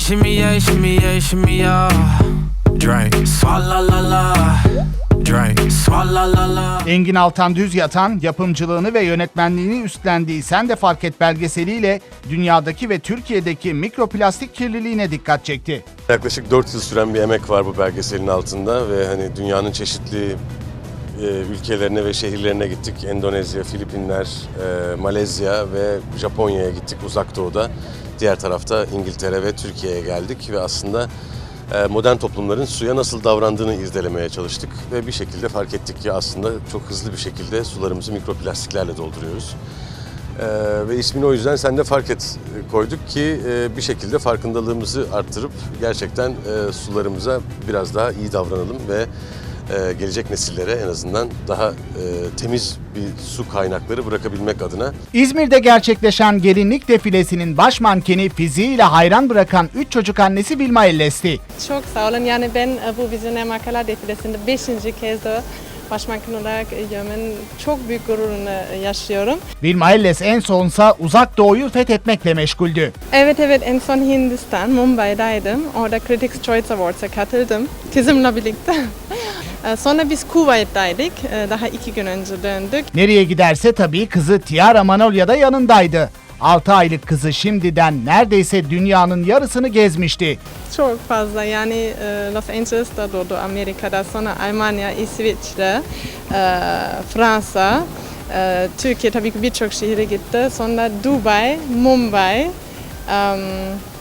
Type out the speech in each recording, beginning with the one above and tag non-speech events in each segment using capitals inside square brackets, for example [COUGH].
shimmy, shimmy, yeah, shimmy, yeah, shimmy, yeah. Drink, swalla la la. Drink, swalla la la. Engin Altan Düz Yatan yapımcılığını ve yönetmenliğini üstlendiği Sen de Fark Et belgeseliyle dünyadaki ve Türkiye'deki mikroplastik kirliliğine dikkat çekti. Yaklaşık 4 yıl süren bir emek var bu belgeselin altında ve hani dünyanın çeşitli e, ülkelerine ve şehirlerine gittik. Endonezya, Filipinler, e, Malezya ve Japonya'ya gittik uzak doğuda. Diğer tarafta İngiltere ve Türkiye'ye geldik ve aslında e, modern toplumların suya nasıl davrandığını irdelemeye çalıştık ve bir şekilde fark ettik ki aslında çok hızlı bir şekilde sularımızı mikroplastiklerle dolduruyoruz. Ee, ve ismini o yüzden sen de fark et koyduk ki e, bir şekilde farkındalığımızı arttırıp gerçekten e, sularımıza biraz daha iyi davranalım ve e, gelecek nesillere en azından daha e, temiz bir su kaynakları bırakabilmek adına İzmir'de gerçekleşen gelinlik defilesinin baş mankeni fiziğiyle hayran bırakan 3 çocuk annesi Vilma Ellesti. Çok sağ olun. Yani ben e, bu Vizyoner Markalar Defilesi'nde 5. kez de başmanken olarak Yemen çok büyük gururunu yaşıyorum. Vilma Elles en sonsa uzak doğuyu fethetmekle meşguldü. Evet evet en son Hindistan, Mumbai'daydım. Orada Critics Choice Awards'a katıldım. Kızımla birlikte. [LAUGHS] E, Sonra biz Kuwait'taydık. E, Daha iki gün önce döndük. Nereye giderse tabii kızı Tiara Manolya da yanındaydı. 6 aylık kızı şimdiden neredeyse dünyanın yarısını gezmişti. Çok fazla yani e, Los Angeles'ta doğdu Amerika'da sonra Almanya, İsviçre, e, Fransa, e, Türkiye tabii ki birçok şehire gitti. Sonra Dubai, Mumbai,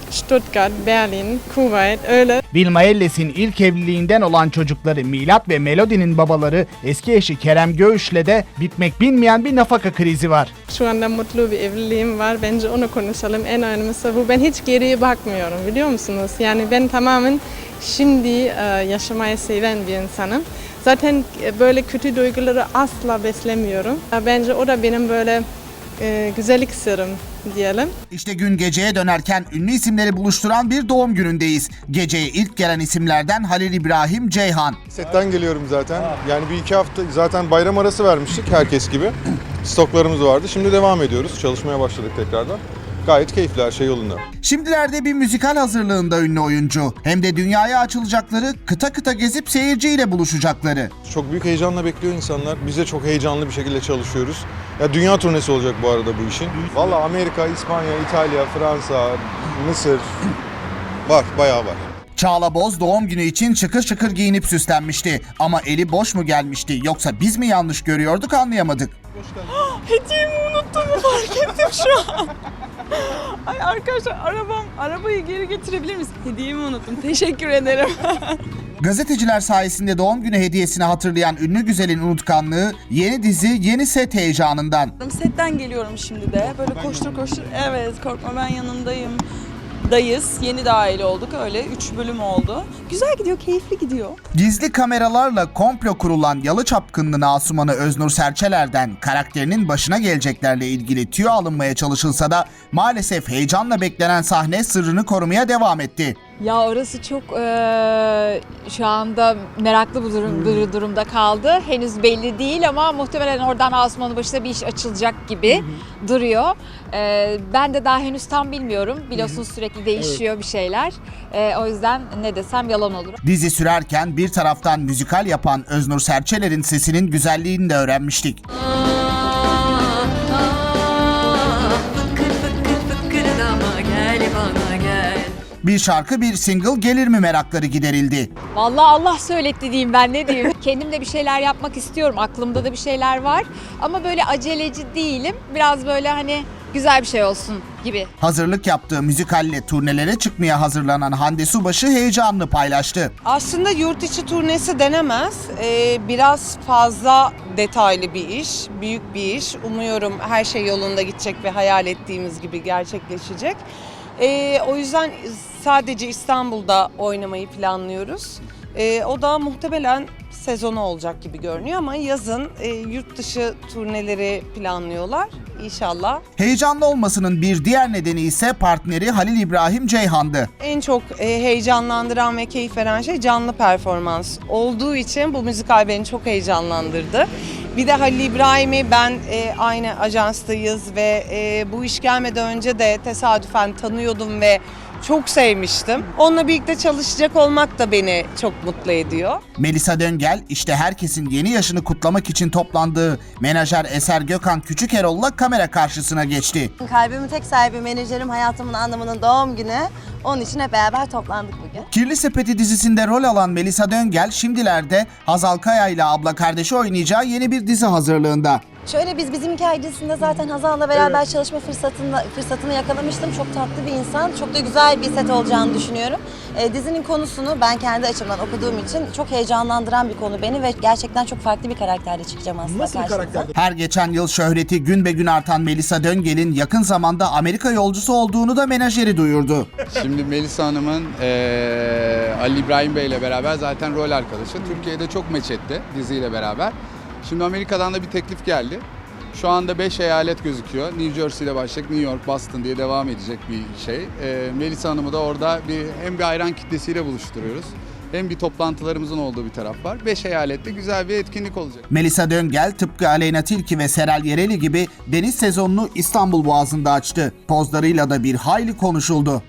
Stuttgart, Berlin, Kuwait öyle. Vilma Elles'in ilk evliliğinden olan çocukları Milat ve Melodi'nin babaları eski eşi Kerem Göğüş'le de bitmek bilmeyen bir nafaka krizi var. Şu anda mutlu bir evliliğim var. Bence onu konuşalım. En önemlisi bu. Ben hiç geriye bakmıyorum biliyor musunuz? Yani ben tamamen şimdi e, yaşamayı seven bir insanım. Zaten e, böyle kötü duyguları asla beslemiyorum. Bence o da benim böyle e, güzellik sırrım diyelim. İşte gün geceye dönerken ünlü isimleri buluşturan bir doğum günündeyiz. Geceye ilk gelen isimlerden Halil İbrahim Ceyhan. Setten geliyorum zaten. Yani bir iki hafta zaten bayram arası vermiştik herkes gibi. [CLEARS THROAT] Stoklarımız vardı. Şimdi devam ediyoruz. Çalışmaya başladık tekrardan. Gayet keyifli her şey yolunda. Şimdilerde bir müzikal hazırlığında ünlü oyuncu. Hem de dünyaya açılacakları, kıta kıta gezip seyirciyle buluşacakları. Çok büyük heyecanla bekliyor insanlar. Biz de çok heyecanlı bir şekilde çalışıyoruz. Ya dünya turnesi olacak bu arada bu işin. Valla Amerika, İspanya, İtalya, Fransa, Mısır var, bayağı var. Çağla Boz doğum günü için şıkır şıkır giyinip süslenmişti. Ama eli boş mu gelmişti yoksa biz mi yanlış görüyorduk anlayamadık. [GASPS] Hediyemi unuttum fark ettim şu an. [LAUGHS] Ay arkadaşlar arabam, arabayı geri getirebilir misin? Hediyemi unuttum. Teşekkür ederim. [LAUGHS] Gazeteciler sayesinde doğum günü hediyesini hatırlayan ünlü güzelin unutkanlığı yeni dizi yeni set heyecanından. Setten geliyorum şimdi de. Böyle koştur koştur. Evet korkma ben yanındayım. Dayız. Yeni dahil olduk öyle. Üç bölüm oldu. Güzel gidiyor, keyifli gidiyor. Gizli kameralarla komplo kurulan Yalı Çapkınlı Asuman'ı Öznur Serçeler'den karakterinin başına geleceklerle ilgili tüyo alınmaya çalışılsa da maalesef heyecanla beklenen sahne sırrını korumaya devam etti. Ya orası çok eee, şu anda meraklı bir, durum, bir durumda kaldı. Henüz belli değil ama muhtemelen oradan Asuman'ın başına bir iş açılacak gibi duruyor. Eee, ben de daha henüz tam bilmiyorum. Biliyorsunuz sürekli değişiyor bir şeyler. Eee, o yüzden ne desem yalan olur. Dizi sürerken bir taraftan müzikal yapan Öznur Serçeler'in sesinin güzelliğini de öğrenmiştik. Bir şarkı bir single gelir mi merakları giderildi. Vallahi Allah söyletti diyeyim ben ne diyeyim. [LAUGHS] Kendim de bir şeyler yapmak istiyorum. Aklımda da bir şeyler var. Ama böyle aceleci değilim. Biraz böyle hani güzel bir şey olsun gibi. Hazırlık yaptığı müzikalle turnelere çıkmaya hazırlanan Hande Subaşı heyecanını paylaştı. Aslında yurt içi turnesi denemez. Ee, biraz fazla detaylı bir iş, büyük bir iş. Umuyorum her şey yolunda gidecek ve hayal ettiğimiz gibi gerçekleşecek. Ee, o yüzden sadece İstanbul'da oynamayı planlıyoruz. Ee, o da muhtemelen sezonu olacak gibi görünüyor ama yazın e, yurt dışı turneleri planlıyorlar. İnşallah Heyecanlı olmasının bir diğer nedeni ise partneri Halil İbrahim Ceyhan'dı. En çok e, heyecanlandıran ve keyif veren şey canlı performans olduğu için bu müzikal beni çok heyecanlandırdı. Bir de Halil İbrahim'i ben e, aynı ajanstayız ve e, bu iş gelmeden önce de tesadüfen tanıyordum ve Çok sevmiştim. Onunla birlikte çalışacak olmak da beni çok mutlu ediyor. Melisa Döngel işte herkesin yeni yaşını kutlamak için toplandığı menajer Eser Gökhan Küçükerol'la kamera karşısına geçti. Kalbimin tek sahibi menajerim hayatımın anlamının doğum günü. Onun için hep beraber toplandık bugün. Kirli Sepeti dizisinde rol alan Melisa Döngel şimdilerde Hazal Kaya ile abla kardeşi oynayacağı yeni bir dizi hazırlığında. Şöyle biz bizim hikaye dizisinde zaten Hazal'la beraber çalışma fırsatını, fırsatını yakalamıştım. Çok tatlı bir insan. Çok da güzel bir set olacağını düşünüyorum. Ee, dizinin konusunu ben kendi açımdan okuduğum için çok heyecanlandıran bir konu beni ve gerçekten çok farklı bir karakterle çıkacağım aslında Nasıl bir karakter? Her geçen yıl şöhreti gün be gün artan Melisa Döngel'in yakın zamanda Amerika yolcusu olduğunu da menajeri duyurdu. Şimdi Melisa Hanım'ın eee, Ali İbrahim Bey ile beraber zaten rol arkadaşı. Türkiye'de çok meç etti diziyle beraber. Şimdi Amerika'dan da bir teklif geldi. Şu anda 5 eyalet gözüküyor. New Jersey ile başlayacak, New York, Boston diye devam edecek bir şey. Eee Melisa Hanım'ı da orada bir hem bir hayran kitlesiyle buluşturuyoruz. Hem bir toplantılarımızın olduğu bir taraf var. 5 eyalette güzel bir etkinlik olacak. Melisa Döngel tıpkı Aleyna Tilki ve Serel Yereli gibi deniz sezonunu İstanbul Boğazı'nda açtı. Pozlarıyla da bir hayli konuşuldu.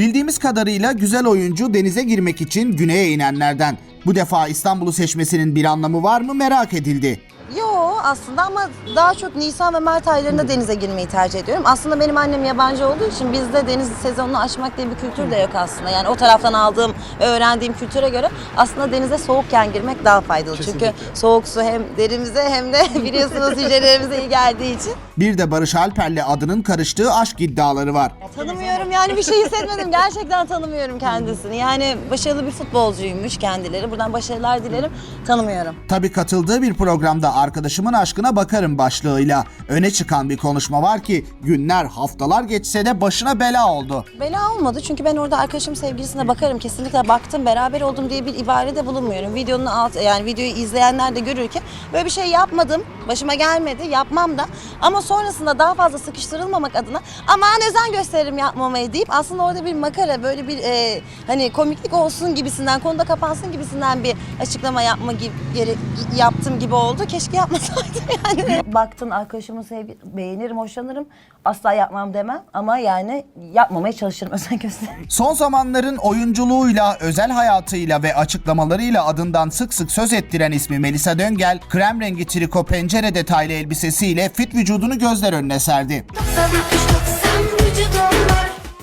Bildiğimiz kadarıyla güzel oyuncu denize girmek için güneye inenlerden. Bu defa İstanbul'u seçmesinin bir anlamı var mı merak edildi. Yo aslında ama daha çok Nisan ve Mart aylarında denize girmeyi tercih ediyorum. Aslında benim annem yabancı olduğu için bizde deniz sezonunu aşmak diye bir kültür de yok aslında. Yani o taraftan aldığım ve öğrendiğim kültüre göre aslında denize soğukken girmek daha faydalı. Çünkü soğuk su hem derimize hem de [LAUGHS] biliyorsunuz hücrelerimize iyi geldiği için. Bir de Barış Alper'le adının karıştığı aşk iddiaları var. Tanımıyorum yani bir şey hissetmedim. Gerçekten tanımıyorum kendisini. Yani başarılı bir futbolcuymuş kendileri. Buradan başarılar dilerim. Tanımıyorum. Tabii katıldığı bir programda arkadaşımın aşkına bakarım başlığıyla öne çıkan bir konuşma var ki günler haftalar geçse de başına bela oldu. Bela olmadı çünkü ben orada arkadaşım sevgilisine bakarım. Kesinlikle baktım, beraber oldum diye bir ibarede bulunmuyorum. Videonun alt, yani videoyu izleyenler de görür ki böyle bir şey yapmadım. Başıma gelmedi, yapmam da. Ama sonrasında daha fazla sıkıştırılmamak adına aman özen gösteririm yapmamayı deyip aslında orada bir makara, böyle bir e, hani komiklik olsun gibisinden, konuda kapansın gibisinden bir açıklama yapma gibi gere- yaptım gibi oldu. Keşke yapmasaydım [LAUGHS] yani. Baktın arkadaşımın sevgi beğenirim, hoşlanırım. Asla yapmam demem ama yani yapmamaya çalışırım [LAUGHS] özen gösteririm. Son zamanların oyunculuğuyla, özel hayatıyla ve açıklamalarıyla adından sık sık söz ettiren ismi Melisa Döngel, krem rengi triko pencere detaylı elbisesiyle fit vücudunu gözler önüne serdi.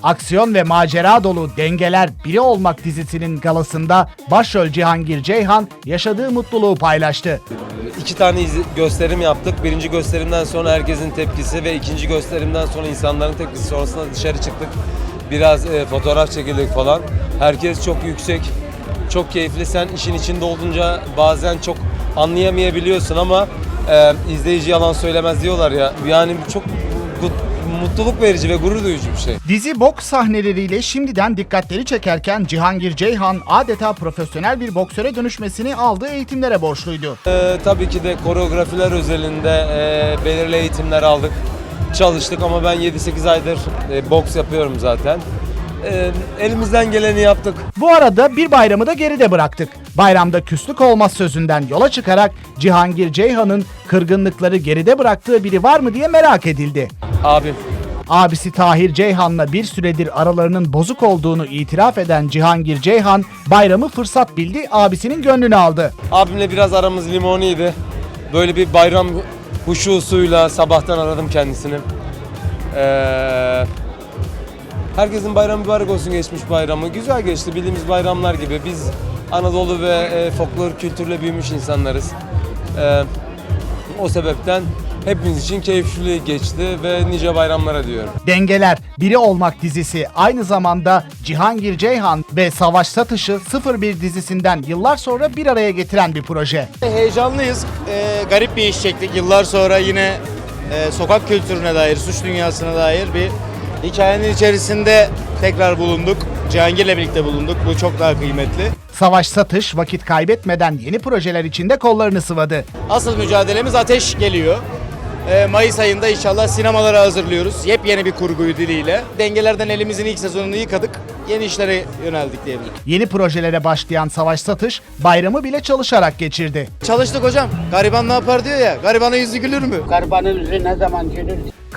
Aksiyon ve macera dolu Dengeler Biri Olmak dizisinin galasında başrol Cihangir Ceyhan yaşadığı mutluluğu paylaştı. İki tane gösterim yaptık. Birinci gösterimden sonra herkesin tepkisi ve ikinci gösterimden sonra insanların tepkisi sonrasında dışarı çıktık. Biraz e, fotoğraf çekildik falan. Herkes çok yüksek, çok keyifli. Sen işin içinde olunca bazen çok anlayamayabiliyorsun ama e, izleyici yalan söylemez diyorlar ya. Yani çok gu- mutluluk verici ve gurur duyucu bir şey. Dizi boks sahneleriyle şimdiden dikkatleri çekerken Cihangir Ceyhan adeta profesyonel bir boksöre dönüşmesini aldığı eğitimlere borçluydu. Ee, tabii ki de koreografiler özelinde e, belirli eğitimler aldık. Çalıştık ama ben 7-8 aydır e, boks yapıyorum zaten. E, elimizden geleni yaptık. Bu arada bir bayramı da geride bıraktık. Bayramda küslük olmaz sözünden yola çıkarak Cihangir Ceyhan'ın kırgınlıkları geride bıraktığı biri var mı diye merak edildi. Abim. Abisi Tahir Ceyhan'la bir süredir aralarının bozuk olduğunu itiraf eden Cihangir Ceyhan bayramı fırsat bildi abisinin gönlünü aldı. Abimle biraz aramız limoniydi. Böyle bir bayram huşusuyla sabahtan aradım kendisini. Ee, herkesin bayramı mübarek olsun geçmiş bayramı. Güzel geçti bildiğimiz bayramlar gibi. Biz Anadolu ve e, folklor kültürle büyümüş insanlarız. Ee, o sebepten hepimiz için keyifli geçti ve nice bayramlara diyorum. Dengeler Biri Olmak dizisi aynı zamanda Cihangir Ceyhan ve Savaş Satışı 01 dizisinden yıllar sonra bir araya getiren bir proje. Heyecanlıyız. Ee, garip bir iş çektik. Yıllar sonra yine e, sokak kültürüne dair, suç dünyasına dair bir hikayenin içerisinde tekrar bulunduk. Cihangir'le birlikte bulunduk. Bu çok daha kıymetli. Savaş Satış vakit kaybetmeden yeni projeler içinde kollarını sıvadı. Asıl mücadelemiz Ateş geliyor. Ee, Mayıs ayında inşallah sinemalara hazırlıyoruz. Yepyeni bir kurguyu diliyle. Dengelerden elimizin ilk sezonunu yıkadık. yeni işlere yöneldik diyebilirim. Yeni projelere başlayan Savaş Satış bayramı bile çalışarak geçirdi. Çalıştık hocam. Gariban ne yapar diyor ya. Garibanın yüzü gülür mü?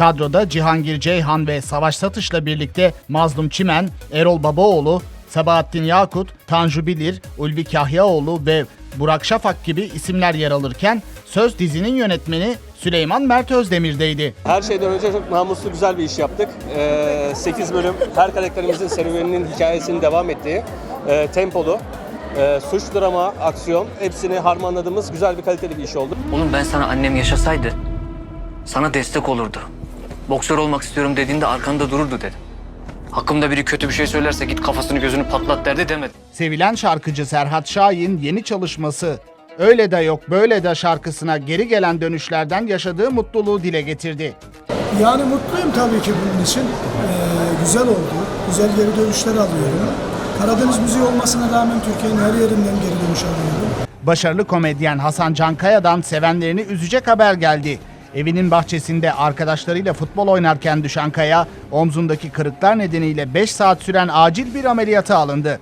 Kadroda Cihangir Ceyhan ve Savaş Satış'la birlikte Mazlum Çimen, Erol Babaoğlu, Sabahattin Yakut, Tanju Bilir, Ulvi Kahyaoğlu ve Burak Şafak gibi isimler yer alırken söz dizinin yönetmeni Süleyman Mert Özdemir'deydi. Her şeyden önce çok namuslu güzel bir iş yaptık. 8 bölüm her karakterimizin serüveninin hikayesinin devam ettiği e, tempolu, e, suç drama, aksiyon hepsini harmanladığımız güzel bir kaliteli bir iş oldu. Oğlum ben sana annem yaşasaydı sana destek olurdu. Boksör olmak istiyorum dediğinde arkanda dururdu dedim. Hakkımda biri kötü bir şey söylerse git kafasını gözünü patlat derdi demedim. Sevilen şarkıcı Serhat Şahin yeni çalışması Öyle de yok böyle de şarkısına geri gelen dönüşlerden yaşadığı mutluluğu dile getirdi. Yani mutluyum tabii ki bunun için. Ee, güzel oldu. Güzel geri dönüşler alıyorum. Karadeniz müziği olmasına rağmen Türkiye'nin her yerinden geri dönüş alıyorum. Başarılı komedyen Hasan Cankaya'dan sevenlerini üzecek haber geldi. Evinin bahçesinde arkadaşlarıyla futbol oynarken düşen Kaya, omzundaki kırıklar nedeniyle 5 saat süren acil bir ameliyata alındı.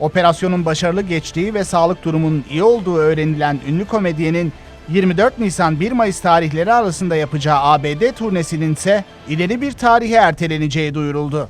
Operasyonun başarılı geçtiği ve sağlık durumunun iyi olduğu öğrenilen ünlü komedyenin 24 Nisan 1 Mayıs tarihleri arasında yapacağı ABD turnesinin ise ileri bir tarihe erteleneceği duyuruldu.